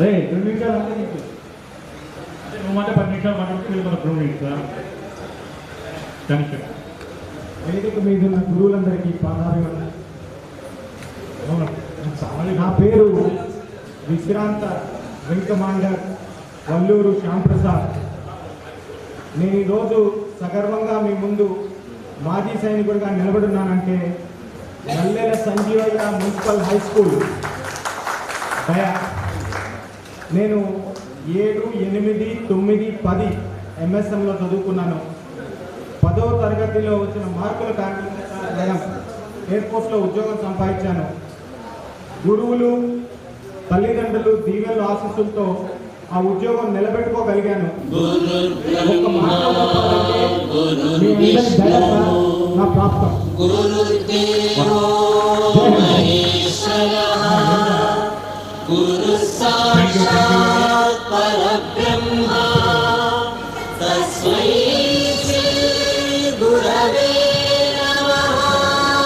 రే రెండు నిమిషాలు అంటే నీకు. అంటే నువ్వు మాట పది నిమిషాలు మాట్లాడితే వీళ్ళు మన రెండు నిమిషాలు కనిష్టం వేదిక మీద ఉన్న గురువులందరికీ పాదాభివందనం నా పేరు విశ్రాంత వెంకమాండర్ వల్లూరు శ్యాంప్రసాద్. నేను ఈరోజు సగర్వంగా మీ ముందు మాజీ సైనికుడిగా నిలబడున్నానంటే Nallela Sanjeevaiah municipal high school. దయ నేను ఏడు ఎనిమిది తొమ్మిది పది ఎంఎస్ఎంలో చదువుకున్నాను. పదో తరగతిలో వచ్చిన మార్కుల కారణంగా ఎయిర్పోర్ట్లో ఉద్యోగం సంపాదించాను. గురువులు తల్లిదండ్రులు దీవెల ఆశీస్సులతో ఆ ఉద్యోగం నిలబెట్టుకోగలిగాను. నా ప్రాప్తం. गुरुर्देवो महेश्वरः गुरुः साक्षात् परब्रह्म